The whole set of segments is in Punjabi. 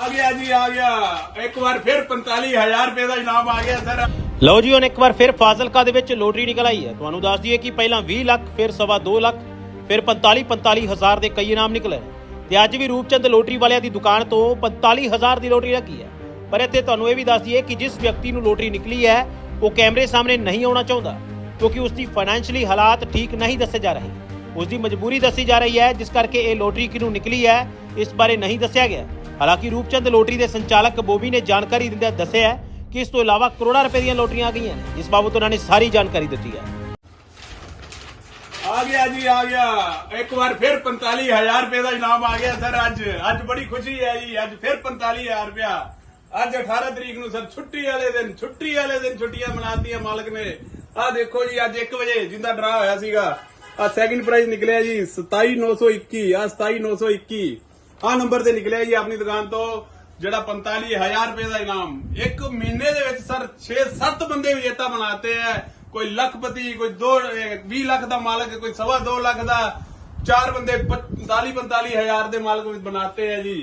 ਆ ਗਿਆ ਜੀ, ਆ ਗਿਆ। ਇੱਕ ਵਾਰ ਫਿਰ 45000 ਰੁਪਏ ਦਾ ਇਨਾਮ ਆ ਗਿਆ, ਸਰ। ਲਓ ਜੀ, ਹੁਣ ਇੱਕ ਵਾਰ ਫਿਰ ਫਾਜ਼ਿਲਕਾ ਦੇ ਵਿੱਚ ਲੋਟਰੀ ਨਿਕਲ ਆਈ ਹੈ। ਤੁਹਾਨੂੰ ਦੱਸ ਦਈਏ ਕਿ ਪਹਿਲਾਂ 20 ਲੱਖ, ਫਿਰ ਸਵਾ 2 ਲੱਖ, ਫਿਰ 45 45 ਹਜ਼ਾਰ ਦੇ ਕਈ ਇਨਾਮ ਨਿਕਲੇ ਨੇ। ਤੇ ਅੱਜ ਵੀ ਰੂਪਚੰਦ ਲੋਟਰੀ ਵਾਲਿਆਂ ਦੀ ਦੁਕਾਨ ਤੋਂ 45 ਹਜ਼ਾਰ ਦੀ ਲੋਟਰੀ ਲੱਗੀ ਹੈ। ਪਰ ਇੱਥੇ ਤੁਹਾਨੂੰ ਇਹ ਵੀ ਦੱਸ ਦਈਏ ਕਿ ਜਿਸ ਵਿਅਕਤੀ ਨੂੰ ਲੋਟਰੀ ਨਿਕਲੀ ਹੈ, ਉਹ ਕੈਮਰੇ ਸਾਹਮਣੇ ਨਹੀਂ ਆਉਣਾ ਚਾਹੁੰਦਾ, ਕਿਉਂਕਿ ਉਸ ਦੀ ਫਾਈਨੈਂਸ਼ੀਅਲੀ ਹਾਲਾਤ ਠੀਕ ਨਹੀਂ ਦੱਸੇ ਜਾ ਰਹੇ। ਉਸ ਦੀ ਮਜਬੂਰੀ ਦੱਸੀ ਜਾ ਰਹੀ ਹੈ, ਜਿਸ ਕਰਕੇ ਇਹ ਲੋਟਰੀ ਕਿਹਨੂੰ ਨਿਕਲੀ ਹੈ, ਇਸ ਬਾਰੇ ਨਹੀਂ ਦੱਸਿਆ ਗਿਆ। ਹਾਲਾਂਕਿ ਰੂਪਚੰਦ ਲੋਟਰੀ ਦੇ ਸੰਚਾਲਕ ਬੋਬੀ ਨੇ ਜਾਣਕਾਰੀ ਦਿੰਦਿਆਂ ਦੱਸਿਆ ਕਿ ਇਸ ਤੋਂ ਇਲਾਵਾ ਕਰੋੜਾਂ ਰੁਪਏ ਦੀਆਂ ਲੋਟਰੀਆਂ ਆ ਗਈਆਂ ਨੇ। ਜਿਸ ਬਾਬਤ ਉਹਨਾਂ ਨੇ ਸਾਰੀ ਜਾਣਕਾਰੀ ਦਿੱਤੀ ਹੈ। ਆ ਗਿਆ ਜੀ, ਆ ਗਿਆ। ਇੱਕ ਵਾਰ ਫਿਰ 45000 ਰੁਪਏ ਦਾ ਇਨਾਮ ਆ ਗਿਆ ਸਰ ਅੱਜ। ਅੱਜ ਬੜੀ ਖੁਸ਼ੀ ਹੈ ਜੀ। ਅੱਜ ਫਿਰ 45000 ਰੁਪਇਆ। ਅੱਜ 18 ਤਰੀਕ ਨੂੰ ਸਰ ਛੁੱਟੀ ਵਾਲੇ ਦਿਨ, ਛੁੱਟੀ ਵਾਲੇ ਦਿਨ ਛੁੱਟੀਆਂ ਮਨਾਤੀਆਂ ਮਾਲਕ ਨੇ। ਆ ਦੇਖੋ ਜੀ, ਅੱਜ 1 ਵਜੇ ਜਿੰਦਾ ਡਰਾ ਹੋਇਆ ਸੀਗਾ। ਆ ਸੈਕਿੰਡ ਪ੍ਰਾਈਜ਼ ਨਿਕਲਿਆ ਜੀ 27921 ਆ 27921 ਆ ਨੰਬਰ ਤੇ ਨਿਕਲਿਆ ਜੀ ਆਪਣੀ ਦੁਕਾਨ ਤੋਂ, ਜਿਹੜਾ 45000 ਰੁਪਏ ਦਾ ਇਨਾਮ। ਇੱਕ ਮਹੀਨੇ ਦੇ ਵਿੱਚ ਸਰ 6-7 ਬੰਦੇ ਵਿਜੇਤਾ ਬਣਾਤੇ ਹੈ ਕੋਈ ਲੱਖਪਤੀ, ਕੋਈ 2 20 ਲੱਖ ਦਾ ਮਾਲਕ, ਕੋਈ ਸਵਾ 2 ਲੱਖ ਦਾ। ਚਾਰ ਬੰਦੇ 45 45000 ਦੇ ਮਾਲਕ ਬਣਾਤੇ ਹੈ ਜੀ।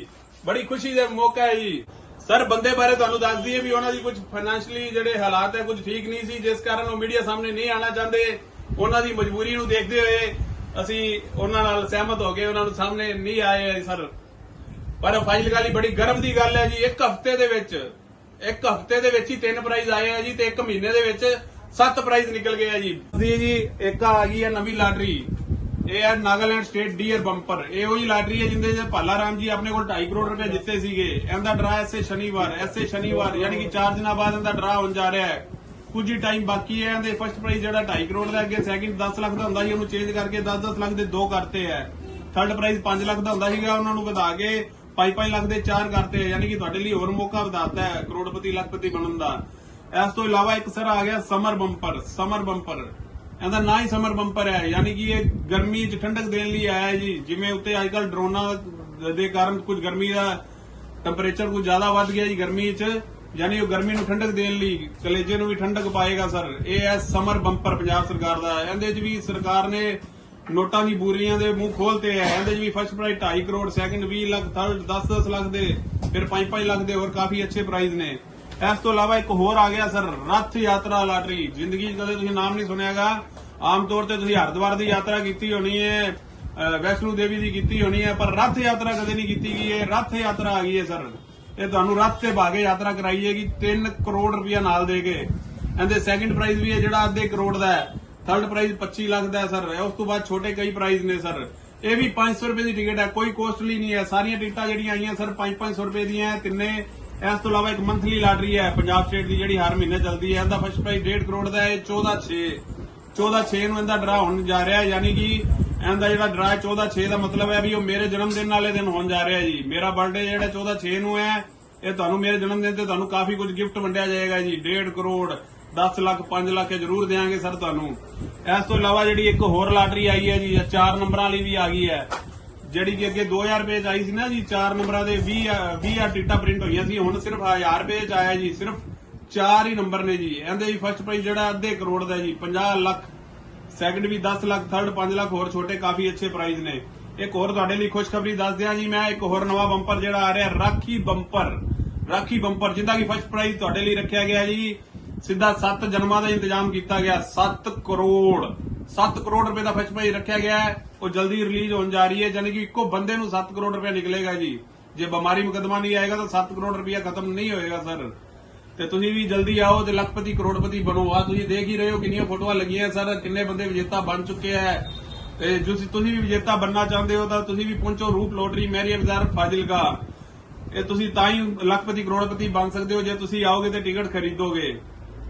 ਬੜੀ ਖੁਸ਼ੀ ਦਾ ਮੌਕਾ ਹੈ ਜੀ। ਸਰ, ਬੰਦੇ ਬਾਰੇ ਤੁਹਾਨੂੰ ਦੱਸ ਦਈਏ ਵੀ ਉਹਨਾਂ ਦੀ ਕੁਝ ਫਾਈਨੈਂਸ਼ਲੀ ਜਿਹੜੇ ਹਾਲਾਤ ਹੈ, ਕੁਝ ਠੀਕ ਨਹੀਂ ਸੀ, ਜਿਸ ਕਾਰਨ ਉਹ ਮੀਡੀਆ ਸਾਹਮਣੇ ਨਹੀਂ ਆਣਾ ਚਾਹੁੰਦੇ। ਉਹਨਾਂ ਦੀ ਮਜਬੂਰੀ ਨੂੰ ਦੇਖਦੇ ਹੋਏ ਅਸੀਂ ਉਹਨਾਂ ਨਾਲ ਸਹਿਮਤ ਹੋ ਗਏ ਉਹਨਾਂ ਨੂੰ ਸਾਹਮਣੇ ਨਹੀਂ ਆਏ ਸਰ। ਪਰ ਫਾਈਨਲੀ ਬੜੀ ਗਰਮ ਦੀ ਗੱਲ ਹੈ ਜੀ, ਇੱਕ ਹਫ਼ਤੇ ਦੇ ਵਿੱਚ, ਇੱਕ ਹਫ਼ਤੇ ਦੇ ਵਿੱਚ ਹੀ ਤਿੰਨ ਪ੍ਰਾਈਜ਼ ਆਏ ਆ ਜੀ ਤੇ ਇੱਕ ਮਹੀਨੇ ਦੇ ਵਿੱਚ ਸੱਤ ਪ੍ਰਾਈਜ਼ ਨਿਕਲ ਗਏ ਆ ਜੀ। ਜੀ ਜੀ, ਇੱਕ ਆ ਗਈ ਹੈ ਨਵੀਂ ਲਾਟਰੀ। ਇਹ ਹੈ ਨਾਗਾਲੈਂਡ ਸਟੇਟ ਡੀਅਰ ਬੰਪਰ ਇਹ ਉਹੀ ਲਾਟਰੀ ਹੈ ਜਿੰਦੇ ਚ ਭਾਲਾ ਰਾਮ ਜੀ ਆਪਣੇ ਕੋਲ 2.5 ਕਰੋੜ ਰੁਪਏ ਜਿੱਤੇ ਸੀਗੇ। ਇਹਦਾ ਡਰਾ ਐਸੇ ਸ਼ਨੀਵਾਰ ਐਸੇ ਸ਼ਨੀਵਾਰ, ਯਾਨੀ ਕਿ 4 ਦਿਨਾਂ ਬਾਅਦ ਇਹਦਾ ਡਰਾ ਹੋਣ ਜਾ ਰਿਹਾ ਹੈ। ਕੁਝ ਹੀ ਟਾਈਮ ਬਾਕੀ ਹੈ, ਇਹਦੇ ਫਸਟ ਪ੍ਰਾਈਜ਼ ਜਿਹੜਾ 2.5 ਕਰੋੜ ਦਾ ਅੱਗੇ ਸੈਕਿੰਡ 10 ਲੱਖ ਦਾ ਹੁੰਦਾ ਸੀ, ਉਹਨੂੰ ਚੇਂਜ ਕਰਕੇ 10-10 ਲੱਖ ਦੇ ਦੋ ਕਰਤੇ ਹੈ। ਥਰਡ ਪ੍ਰਾਈਜ਼ 5 ਲੱਖ ਦਾ ਹੁੰਦਾ ਸੀਗਾ, ਉਹਨਾਂ ਨੂੰ ਵਧਾ ਕੇ 5-5 ਲੱਖ ਦੇ ਚਾਰ ਕਰਤੇ, ਯਾਨੀ ਕਿ ਤੁਹਾਡੇ ਲਈ ਹੋਰ ਮੌਕਾ ਵਧਾਤਾ ਹੈ ਕਰੋੜਪਤੀ, ਲੱਖਪਤੀ ਬਣਨ ਦਾ। ਇਸ ਤੋਂ ਇਲਾਵਾ ਇੱਕ ਸਰ ਆ ਗਿਆ ਸਮਰ ਬੰਪਰ ਸਮਰ ਬੰਪਰ। ਇਹਦਾ ਨਾਂ ਹੀ ਸਮਰ ਬੰਪਰ ਹੈ, ਯਾਨੀ ਕਿ ਇਹ ਗਰਮੀ 'ਚ ਠੰਡਕ ਦੇਣ ਲਈ ਆਇਆ ਜੀ। ਜਿਵੇਂ ਉੱਤੇ ਅੱਜਕੱਲ ਡਰੋਨਾਂ ਦੇ ਕਾਰਨ ਕੁਝ ਗਰਮੀ ਦਾ ਟੈਂਪਰੇਚਰ ਕੁਝ ਜ਼ਿਆਦਾ ਵੱਧ ਗਿਆ ਜੀ ਗਰਮੀ 'ਚ, ਯਾਨੀ ਉਹ ਗਰਮੀ ਨੂੰ ਠੰਡਕ ਦੇਣ ਲਈ ਕਲੇਜੇ ਨੂੰ ਵੀ ਠੰਡਕ ਪਾਏਗਾ ਸਰ। ਇਹ ਹੈ ਸਮਰ ਬੰਪਰ, ਪੰਜਾਬ ਸਰਕਾਰ ਦਾ। ਇਹਦੇ 'ਚ ਵੀ ਸਰਕਾਰ ਨੇ ਨੋਟਾਂ ਦੀ ਬੂਰੀਆਂ ਦੇ ਮੂੰਹ ਖੋਲਤੇ ਹੈ ਇਹਦੇ 'ਚ ਵੀ first prize 2.5 crore second 20 lakh third 10-10 lakh ਦੇ, ਫਿਰ 5-5 ਲੱਖ ਦੇ ਹੋਰ ਕਾਫੀ ਅੱਛੇ ਪ੍ਰਾਈਜ਼ ਨੇ। ਇਸ ਤੋਂ ਇਲਾਵਾ ਇੱਕ ਹੋਰ ਆ ਗਿਆ ਸਰ, ਰੱਥ ਯਾਤਰਾ ਲਾਟਰੀ। ਜ਼ਿੰਦਗੀ 'ਚ ਕਦੇ ਤੁਸੀਂ ਨਾਮ ਨਹੀਂ ਸੁਣਿਆਗਾ। ਆਮ ਤੌਰ ਤੇ ਤੁਸੀਂ ਹਰਿਦੁਆਰ ਦੀ ਯਾਤਰਾ ਕੀਤੀ ਹੋਣੀ ਹੈ ਅਹ ਵੈਸ਼ਨੂ ਦੇਵੀ ਦੀ ਕੀਤੀ ਹੋਣੀ ਹੈ ਪਰ ਰੱਥ ਯਾਤਰਾ ਕਦੇ ਨਹੀਂ ਕੀਤੀ ਗਈ ਹੈ ਰੱਥ ਯਾਤਰਾ ਆ ਗਈ ਹੈ ਸਰ। ਇਹ ਤੁਹਾਨੂੰ ਰੱਥ ਤੇ ਭਾਗੇ ਯਾਤਰਾ ਕਰਾਈ ਜਾਏਗੀ 3 ਕਰੋੜ ਰੁਪਇਆ ਨਾਲ ਦੇ ਕੇ। ਇਹਦੇ ਸੈਕਿੰਡ ਪ੍ਰਾਈਜ਼ ਵੀ ਹੈ ਜਿਹੜਾ ਅੱਧੇ ਕਰੋੜ ਦਾ ਹੈ। ਥਰਡ ਪ੍ਰਾਈਜ਼ 25 ਲੱਖ ਦਾ ਹੈ ਸਰ ਉਸ ਤੋਂ ਬਾਅਦ ਛੋਟੇ ਕਈ ਪ੍ਰਾਈਜ਼ ਨੇ ਸਰ ਇਹ ਵੀ 500 ਰੁਪਏ ਦੀ ਟਿਕਟ ਹੈ ਕੋਈ ਕੋਸਟਲੀ ਨਹੀਂ ਹੈ ਸਾਰੀਆਂ ਟਿਕਟਾਂ ਜਿਹੜੀਆਂ ਆਈਆਂ ਸਰ 5-500 ਰੁਪਏ ਦੀਆਂ ਤਿੰਨੇ ਇਸ ਤੋਂ ਇਲਾਵਾ ਇੱਕ ਮੰਥਲੀ ਲਾਟਰੀ ਹੈ ਪੰਜਾਬ ਸਟੇਟ ਦੀ ਜਿਹੜੀ ਹਰ ਮਹੀਨੇ ਚੱਲਦੀ ਹੈ ਇਹਦਾ ਫਸਟ ਪ੍ਰਾਈਜ਼ 1.5 ਕਰੋੜ ਦਾ ਹੈ 14 6 14 6 ਨੂੰ ਇਹਦਾ ਡਰਾ ਹੋਣ ਜਾ ਰਿਹਾ ਹੈ ਯਾਨੀ ਕਿ ਇਹਦਾ ਜਿਹੜਾ ਡਰਾ 14 6 ਦਾ ਮਤਲਬ ਹੈ ਵੀ ਉਹ ਮੇਰੇ ਜਨਮ ਦਿਨ ਵਾਲੇ ਦਿਨ ਹੋਣ ਜਾ ਰਿਹਾ ਜੀ ਮੇਰਾ ਬਰਥਡੇ ਜਿਹੜਾ 14 6 ਨੂੰ ਹੈ ਇਹ ਤੁਹਾਨੂੰ ਮੇਰੇ ਜਨਮ ਦਿਨ ਤੇ ਤੁਹਾਨੂੰ ਕਾਫੀ ਕੁਝ ਗਿਫਟ ਵੰਡਿਆ ਜਾਏਗਾ ਜੀ 1.5 ਕਰੋੜ 10 ਲੱਖ 5 ਲੱਖ ਇਹ ਜ਼ਰੂਰ ਦੇਵਾਂਗੇ ਸਰ ਤੁਹਾਨੂੰ। ਇਸ ਤੋਂ ਇਲਾਵਾ ਜਿਹੜੀ ਇੱਕ ਹੋਰ ਲਾਟਰੀ ਆਈ ਹੈ ਜੀ, ਇਹ ਨੰਬਰਾਂ ਵਾਲੀ ਵੀ ਆ ਗਈ ਹੈ। ਜਿਹੜੀ ਕਿ ਅੱਗੇ 2000 ਰੁਪਏ ਚ ਆਈ ਸੀ ਨਾ ਜੀ, ਚਾਰ ਨੰਬਰਾਂ ਦੇ 20 20000 ਟਿਕਟਾਂ ਪ੍ਰਿੰਟ ਹੋਈਆਂ ਸੀ, ਹੁਣ ਸਿਰਫ 1000 ਰੁਪਏ ਚ ਆਇਆ ਜੀ, ਸਿਰਫ ਚਾਰ ਹੀ ਨੰਬਰ ਨੇ ਜੀ। ਇਹਦੇ ਵੀ ਫਸਟ ਪ੍ਰਾਈਜ਼ ਜਿਹੜਾ ਅੱਧੇ ਕਰੋੜ ਦਾ ਜੀ 50 ਲੱਖ ਸੈਕਿੰਡ ਵੀ 10 ਲੱਖ ਥਰਡ 5 ਲੱਖ, ਹੋਰ ਛੋਟੇ ਕਾਫੀ ਅੱਛੇ ਪ੍ਰਾਈਜ਼ ਨੇ। ਇੱਕ ਹੋਰ ਤੁਹਾਡੇ ਲਈ ਖੁਸ਼ਖਬਰੀ ਦੱਸ ਦਿਆਂ ਜੀ, ਮੈਂ ਇੱਕ ਹੋਰ ਨਵਾਂ ਬੰਪਰ ਜਿਹੜਾ ਆ ਰਿਹਾ, ਰਾਖੀ ਬੰਪਰ ਰਾਖੀ ਬੰਪਰ ਜਿਹਦਾ ਕਿ ਫਸਟ ਪ੍ਰਾਈਜ਼ ਤੁਹਾਡੇ ਲਈ ਰੱਖਿਆ ਗਿਆ ਜੀ। ਸਿੱਧਾ 7 ਜਨਮਾਂ ਦਾ ਇੰਤਜ਼ਾਮ ਕੀਤਾ ਗਿਆ। 7 ਕਰੋੜ 7 ਕਰੋੜ ਰੁਪਏ ਦਾ ਫਸਟ ਪ੍ਰਾਈਜ਼ ਰੱਖਿਆ ਗਿਆ ਹੈ। ਉਹ ਜਲਦੀ ਰਿਲੀਜ਼ ਹੋਣ ਜਾ ਰਹੀ ਹੈ ਯਾਨੀ ਕਿ ਇੱਕੋ ਬੰਦੇ ਨੂੰ 7 ਕਰੋੜ ਰੁਪਏ ਨਿਕਲੇਗਾ ਜੀ। ਜੇ ਬਿਮਾਰੀ ਮੁਕਦਮਾ ਨਹੀਂ ਆਏਗਾ ਤਾਂ 7 ਕਰੋੜ ਰੁਪਇਆ ਖਤਮ ਨਹੀਂ ਹੋਏਗਾ, ਸਰ। ਤੇ ਤੁਸੀਂ ਵੀ ਜਲਦੀ ਆਓ ਤੇ ਲੱਖਪਤੀ, ਕਰੋੜਪਤੀ ਬਣੋ। ਆ ਤੁਸੀਂ ਦੇਖ ਹੀ ਰਹੇ ਹੋ ਕਿੰਨੀਆਂ ਫੋਟੋਆਂ ਲੱਗੀਆਂ ਸਰ, ਕਿੰਨੇ ਬੰਦੇ ਵਿਜੇਤਾ ਬਣ ਚੁੱਕੇ ਆ ਤੇ ਜੋ ਤੁਸੀਂ ਵੀ ਵਿਜੇਤਾ ਬਣਨਾ ਚਾਹੁੰਦੇ ਹੋ ਤਾਂ ਤੁਸੀਂ ਵੀ ਪਹੁੰਚੋ ਰੂਪ ਲੋਟਰੀ ਮੈਰੀਅਰ ਬਾਜ਼ਾਰ ਫਾਜ਼ਿਲਕਾ। ਇਹ ਤੁਸੀਂ ਤਾਂ ਹੀ ਲੱਖਪਤੀ, ਕਰੋੜਪਤੀ ਬਣ ਸਕਦੇ ਹੋ। ਜੇ ਤੁਸੀਂ ਆਓਗੇ ਤੇ ਟਿਕਟ ਖਰੀਦੋਗੇ।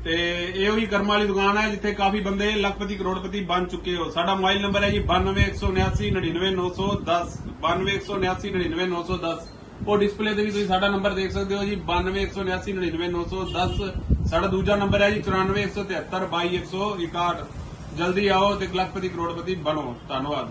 ਤੇ ਇਹ ਉਹੀ ਕਰਮ ਵਾਲੀ ਦੁਕਾਨ ਹੈ ਜਿੱਥੇ ਕਾਫੀ ਬੰਦੇ ਲੱਖਪਤੀ, ਕਰੋੜਪਤੀ ਬਣ ਚੁੱਕੇ ਹੋ। ਸਾਡਾ ਮੋਬਾਈਲ ਨੰਬਰ ਹੈ ਜੀ 9217799910 9217799910 ਉਹ ਡਿਸਪਲੇ ਤੇ ਵੀ ਤੁਸੀਂ ਸਾਡਾ ਨੰਬਰ ਦੇਖ ਸਕਦੇ ਹੋ ਜੀ 9217799910 ਸਾਡਾ ਦੂਜਾ ਨੰਬਰ ਹੈ ਜੀ 9417722161 ਜਲਦੀ ਆਓ ਤੇ ਲੱਖਪਤੀ, ਕਰੋੜਪਤੀ ਬਣੋ। ਧੰਨਵਾਦ।